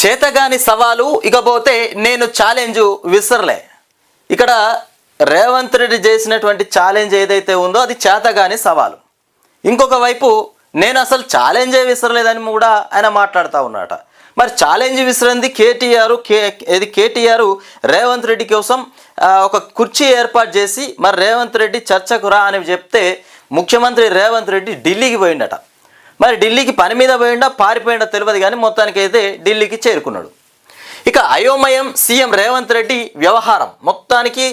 చేతగాని సవాలు ఇకపోతే నేను ఛాలెంజ్ విసరలే. ఇక్కడ రేవంత్ రెడ్డి చేసినటువంటి ఛాలెంజ్ ఏదైతే ఉందో అది చేతగాని సవాలు. ఇంకొక వైపు నేను అసలు ఛాలెంజే విసరలేదని కూడా ఆయన మాట్లాడుతూ ఉన్నాట మరి ఛాలెంజ్ విసిరింది కేటీఆర్ కే ఇది కేటీఆర్ రేవంత్ రెడ్డి కోసం ఒక కుర్చీ ఏర్పాటు చేసి మరి రేవంత్ రెడ్డి చర్చకు రా అని చెప్తే ముఖ్యమంత్రి రేవంత్ రెడ్డి ఢిల్లీకి పోయిండట. మరి ఢిల్లీకి పని మీద పోయిండా పారిపోయిండా తెలియదు కానీ మొత్తానికి అయితే ఢిల్లీకి చేరుకున్నాడు. ఇక అయోమయం సీఎం రేవంత్ రెడ్డి వ్యవహారం. మొత్తానికి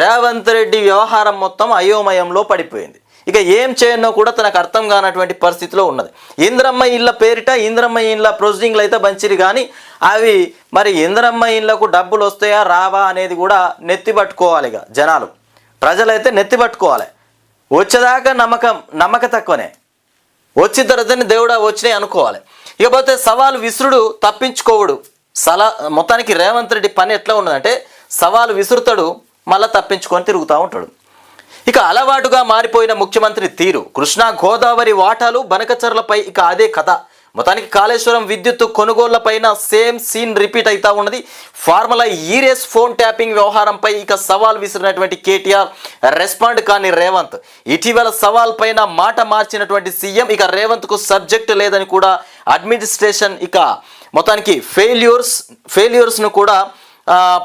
రేవంత్ రెడ్డి వ్యవహారం మొత్తం అయోమయంలో పడిపోయింది. ఇక ఏం చేయనో కూడా తనకు అర్థం కానటువంటి పరిస్థితిలో ఉన్నది. ఇంద్రమ్మ ఇళ్ళ పేరిట ఇంద్రమ్మ ఇళ్ళ ప్రొసీడింగ్లు అయితే మంచిది కానీ అవి మరి ఇంద్రమ్మ ఇళ్ళకు డబ్బులు వస్తాయా రావా అనేది కూడా నెత్తి పట్టుకోవాలి ఇక జనాలు. ప్రజలైతే నెత్తి పట్టుకోవాలి. వచ్చేదాకా నమ్మకం నమ్మక తక్కువనే. వచ్చిన తర్వాతనే దేవుడా వచ్చినాయి అనుకోవాలి. ఇకపోతే సవాలు విసురుడు తప్పించుకోవడు. సలా మొత్తానికి రేవంత్ రెడ్డి పని ఎట్లా ఉన్నదంటే సవాలు విసురుతాడు మళ్ళీ తప్పించుకొని తిరుగుతూ ఉంటాడు. ఇక అలవాటుగా మారిపోయిన ముఖ్యమంత్రి తీరు. కృష్ణా గోదావరి వాటాలు బనకచర్లపై ఇక అదే కథ. మొత్తానికి కాళేశ్వరం విద్యుత్ కొనుగోళ్ళపైన సేమ్ సీన్ రిపీట్ అవుతా ఉన్నది. ఫార్ములా ఈరేస్ ఫోన్ ట్యాపింగ్ వ్యవహారంపై ఇక సవాల్ విసిరినటువంటి కేటీఆర్ రెస్పాండ్ కాని రేవంత్. ఇటీవల సవాల్ పైన మాట మార్చినటువంటి సీఎం ఇక రేవంత్కు సబ్జెక్ట్ లేదని కూడా అడ్మినిస్ట్రేషన్ ఇక మొత్తానికి ఫెయిల్యూర్స్ ఫెయిల్యూర్స్ను కూడా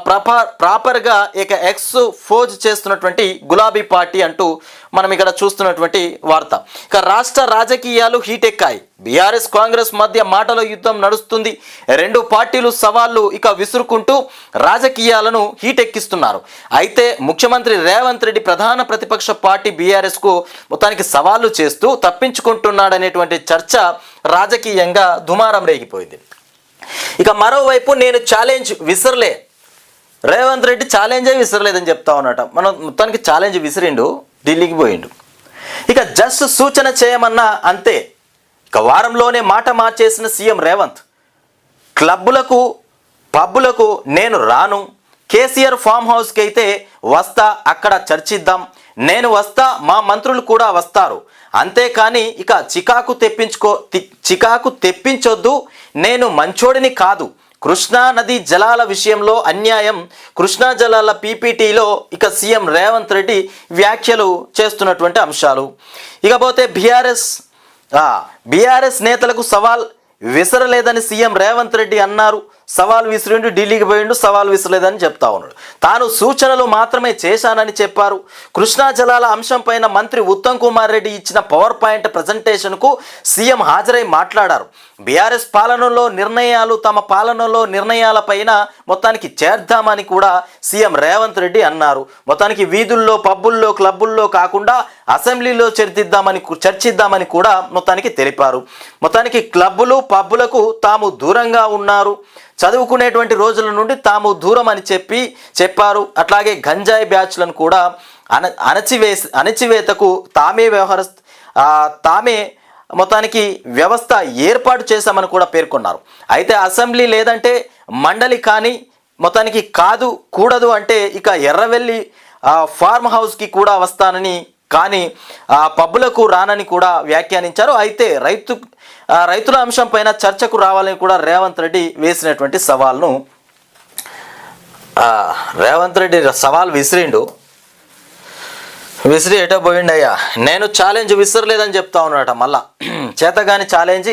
ప్రపా ప్రాపర్గా ఇక ఎక్స్ ఫోజ్ చేస్తున్నటువంటి గులాబీ పార్టీ అంటూ మనం ఇక్కడ చూస్తున్నటువంటి వార్త. ఇక రాష్ట్ర రాజకీయాలు హీట్ ఎక్కాయి బీఆర్ఎస్ కాంగ్రెస్ మధ్య మాటల యుద్ధం నడుస్తుంది. రెండు పార్టీలు సవాళ్ళు ఇక విసురుకుంటూ రాజకీయాలను హీటెక్కిస్తున్నారు. అయితే ముఖ్యమంత్రి రేవంత్ రెడ్డి ప్రధాన ప్రతిపక్ష పార్టీ బీఆర్ఎస్కు మొత్తానికి సవాళ్ళు చేస్తూ తప్పించుకుంటున్నాడనేటువంటి చర్చ రాజకీయంగా దుమారం రేగిపోయింది. ఇక మరోవైపు నేను ఛాలెంజ్ విసరలే. రేవంత్ రెడ్డి ఛాలెంజే విసరలేదని చెప్తా ఉన్నట. మనం మొత్తానికి ఛాలెంజ్ విసిరిండు ఢిల్లీకి పోయిండు. ఇక జస్ట్ సూచన చేయమన్నా అంతే. ఇక వారంలోనే మాట మార్చేసిన సీఎం రేవంత్ క్లబ్బులకు పబ్బులకు నేను రాను. కేసీఆర్ ఫామ్ హౌస్కి అయితే వస్తా అక్కడ చర్చిద్దాం. నేను వస్తా మా మంత్రులు కూడా వస్తారు. అంతేకాని ఇక చికాకు తెప్పించుకో తి- చికాకు తెప్పించొద్దు. నేను మంచోడిని కాదు. కృష్ణా నది జలాల విషయంలో అన్యాయం. కృష్ణా జలాల పీపీటీలో ఇక సీఎం రేవంత్ రెడ్డి వ్యాఖ్యలు చేస్తున్నటువంటి అంశాలు. ఇకపోతే బీఆర్ఎస్ బీఆర్ఎస్ నేతలకు సవాల్ విసరలేదని సీఎం రేవంత్ రెడ్డి అన్నారు. సవాల్ విసిరిండు ఢిల్లీకి పోయిండు సవాల్ విసరలేదని చెప్తా ఉన్నాడు. తాను సూచనలు మాత్రమే చేశానని చెప్పారు. కృష్ణా జలాల అంశంపైన మంత్రి ఉత్తమ్ కుమార్ రెడ్డి ఇచ్చిన పవర్ పాయింట్ ప్రజెంటేషన్కు సీఎం హాజరై మాట్లాడారు. బీఆర్ఎస్ పాలనలో నిర్ణయాలు తమ పాలనలో నిర్ణయాలపైన మొత్తానికి చేర్దామని కూడా సీఎం రేవంత్ రెడ్డి అన్నారు. మొత్తానికి వీధుల్లో పబ్బుల్లో క్లబ్బుల్లో కాకుండా అసెంబ్లీలో చర్చిద్దామని చర్చిద్దామని కూడా మొత్తానికి తెలిపారు. మొత్తానికి క్లబ్బులు పబ్బులకు తాము దూరంగా ఉన్నారు. చదువుకునేటువంటి రోజుల నుండి తాము దూరం అని చెప్పి చెప్పారు. అట్లాగే గంజాయి బ్యాచ్లను కూడా అణ అణచివేసి అణచివేతకు తామే వ్యవహార తామే మొత్తానికి వ్యవస్థ ఏర్పాటు చేశామని కూడా పేర్కొన్నారు. అయితే అసెంబ్లీ లేదంటే మండలి కానీ మొత్తానికి కాదు కూడదు అంటే ఇక ఎర్రవెల్లి ఫార్మ్ హౌస్కి కూడా వస్తానని కానీ ఆ పబ్బులకు రానని కూడా వ్యాఖ్యానించారు. అయితే రైతు రైతుల అంశం పైన చర్చకు రావాలని కూడా రేవంత్ రెడ్డి వేసినటువంటి సవాల్ను రేవంత్ రెడ్డి సవాల్ విసిరిండు. విసిరి ఎటో పోయిండయ్యా. నేను ఛాలెంజ్ విసరలేదని చెప్తా ఉన్నాడట మళ్ళా. చేతగాని ఛాలెంజ్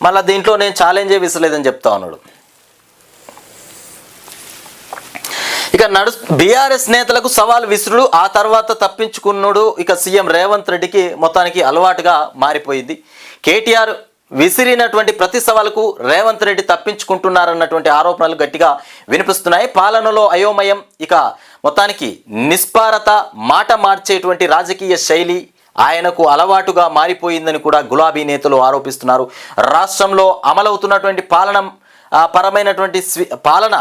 మళ్ళీ దీంట్లో నేను ఛాలెంజే విసరలేదని చెప్తా ఉన్నాడు. ఇక నడు బీఆర్ఎస్ నేతలకు సవాల్ విసురుడు ఆ తర్వాత తప్పించుకున్నాడు ఇక సీఎం రేవంత్ రెడ్డికి మొత్తానికి అలవాటుగా మారిపోయింది. కేటీఆర్ విసిరినటువంటి ప్రతి సవాలుకు రేవంత్ రెడ్డి తప్పించుకుంటున్నారన్నటువంటి ఆరోపణలు గట్టిగా వినిపిస్తున్నాయి. పాలనలో అయోమయం ఇక మొత్తానికి నిస్పారత మాట మార్చేటువంటి రాజకీయ శైలి ఆయనకు అలవాటుగా మారిపోయిందని కూడా గులాబీ నేతలు ఆరోపిస్తున్నారు. రాష్ట్రంలో అమలవుతున్నటువంటి పాలన పరమైనటువంటి పాలన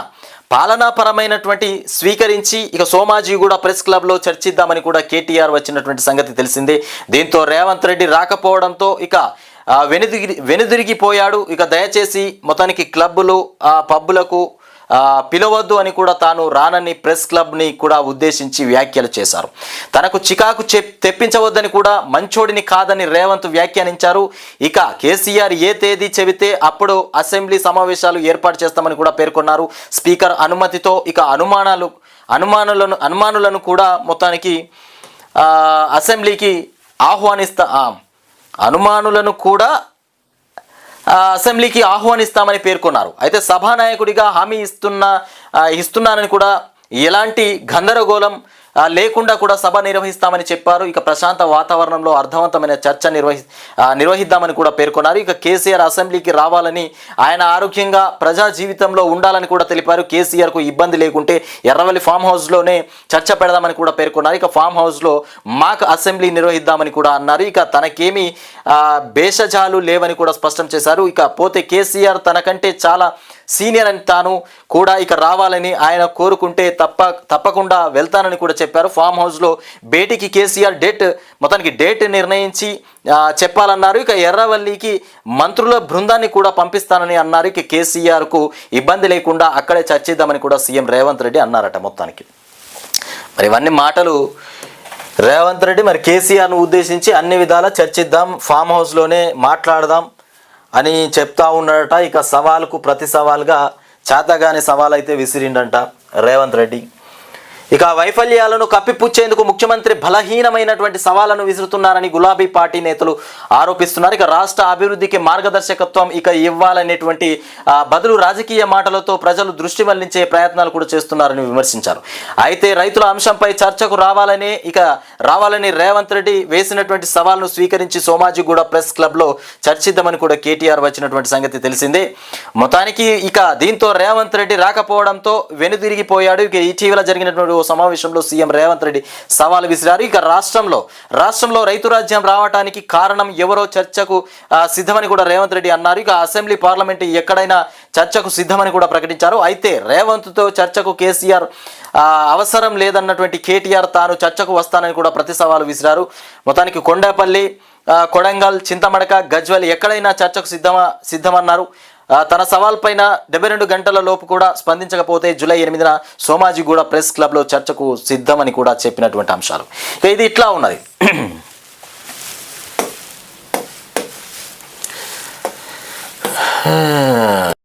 పాలనాపరమైనటువంటి స్వీకరించి ఇక సోమాజీ కూడా ప్రెస్ క్లబ్లో చర్చిద్దామని కూడా కేటీఆర్ వచ్చినటువంటి సంగతి తెలిసిందే. దీంతో రేవంత్ రెడ్డి రాకపోవడంతో ఇక ఆ, వెనుదిరి వెనుదిరిగిపోయాడు. ఇక దయచేసి మొత్తానికి క్లబ్బులు పబ్బులకు పిలవద్దు అని కూడా తాను రానని ప్రెస్ క్లబ్ని కూడా ఉద్దేశించి వ్యాఖ్యలు చేశారు. తనకు చికాకు చెప్ తెప్పించవద్దని కూడా మంచోడిని కాదని రేవంత్ వ్యాఖ్యానించారు. ఇక కేసీఆర్ ఏ తేదీ చెబితే అప్పుడు అసెంబ్లీ సమావేశాలు ఏర్పాటు చేస్తామని కూడా పేర్కొన్నారు. స్పీకర్ అనుమతితో ఇక అనుమానాలు అనుమానులను అనుమానులను కూడా మొత్తానికి అసెంబ్లీకి ఆహ్వానిస్తా అనుమానులను కూడా అసెంబ్లీకి ఆహ్వానిస్తామని పేర్కొన్నారు. అయితే సభానాయకుడిగా హామీ ఇస్తున్న ఇస్తున్నానని కూడా ఎలాంటి గందరగోళం లేకుండా కూడా సభ నిర్వహిస్తామని చెప్పారు. ఇక ప్రశాంత వాతావరణంలో అర్థవంతమైన చర్చ నిర్వహి నిర్వహిద్దామని కూడా పేర్కొన్నారు. ఇక కేసీఆర్ అసెంబ్లీకి రావాలని ఆయన ఆరోగ్యంగా ప్రజా జీవితంలో ఉండాలని కూడా తెలిపారు. కేసీఆర్కు ఇబ్బంది లేకుంటే ఎర్రవల్లి ఫామ్ హౌస్లోనే చర్చ పెడదామని కూడా పేర్కొన్నారు. ఇక ఫామ్ హౌస్లో మాక్ అసెంబ్లీ నిర్వహిద్దామని కూడా అన్నారు. ఇక తనకేమీ భేషజాలు లేవని కూడా స్పష్టం చేశారు. ఇక పోతే కేసీఆర్ తనకంటే చాలా సీనియర్ అని తాను కూడా ఇక రావాలని ఆయన కోరుకుంటే తప్ప తప్పకుండా వెళ్తానని కూడా చెప్పారు. ఫామ్ హౌస్లో భేటీకి కేసీఆర్ డేట్ మొత్తానికి డేట్ నిర్ణయించి చెప్పాలన్నారు. ఇక ఎర్రవల్లికి మంత్రుల బృందాన్ని కూడా పంపిస్తానని అన్నారు. ఇక కేసీఆర్కు ఇబ్బంది లేకుండా అక్కడే చర్చిద్దామని కూడా సీఎం రేవంత్ రెడ్డి అన్నారట మొత్తానికి. మరి ఇవన్నీ మాటలు రేవంత్ రెడ్డి. మరి కేసీఆర్ను ఉద్దేశించి అన్ని విధాలా చర్చిద్దాం ఫామ్ హౌస్లోనే మాట్లాడదాం. అని చెప్తా ఉన్నాడట. ఇక సవాల్కు ప్రతి సవాల్గా చేతగాని సవాల్ అయితే విసిరిండంట రేవంత్ రెడ్డి. ఇక వైఫల్యాలను కప్పిపుచ్చేందుకు ముఖ్యమంత్రి బలహీనమైనటువంటి సవాళ్ళను విసురుతున్నారని గులాబీ పార్టీ నేతలు ఆరోపిస్తున్నారు. ఇక రాష్ట్ర అభివృద్ధికి మార్గదర్శకత్వం ఇక ఇవ్వాలనేటువంటి బదులు రాజకీయ మాటలతో ప్రజలు దృష్టి మళ్ళించే ప్రయత్నాలు కూడా చేస్తున్నారని విమర్శించారు. అయితే రైతుల అంశంపై చర్చకు రావాలని ఇక రావాలని రేవంత్ రెడ్డి వేసినటువంటి సవాల్ను స్వీకరించి సోమాజిగూడ ప్రెస్ క్లబ్లో చర్చిద్దామని కూడా కేటీఆర్ వచ్చినటువంటి సంగతి తెలిసిందే. మొత్తానికి ఇక దీంతో రేవంత్ రెడ్డి రాకపోవడంతో వెనుదిరిగిపోయాడు. ఇక ఇటీవల జరిగినటువంటి ఓ సమావేశంలో సీఎం రేవంత్ రెడ్డి సవాల్ విసిరారు. ఇక రాష్ట్రంలో రాష్ట్రంలో రైతు రాజ్యం రావడానికి కారణం ఎవరో చర్చకు సిద్ధమని కూడా రేవంత్ రెడ్డి అన్నారు. ఇక అసెంబ్లీ పార్లమెంట్ ఎక్కడైనా చర్చకు సిద్ధమని కూడా ప్రకటించారు. అయితే రేవంత్తో చర్చకు కేసీఆర్ అవసరం లేదన్నటువంటి కేటీఆర్ తాను చర్చకు వస్తానని కూడా ప్రతి సవాలు విసిరారు. మొత్తానికి కొండపల్లి కొడంగల్ చింతమడక గజ్వల్ ఎక్కడైనా చర్చకు సిద్ధమా సిద్ధమన్నారు. తన సవాల్ పైన డెబ్బై రెండు గంటల లోపు కూడా స్పందించకపోతే జూలై ఎనిమిదిన సోమాజిగూడ ప్రెస్ క్లబ్లో చర్చకు సిద్ధమని కూడా చెప్పినటువంటి అంశాలు. ఇది ఇట్లా ఉన్నది.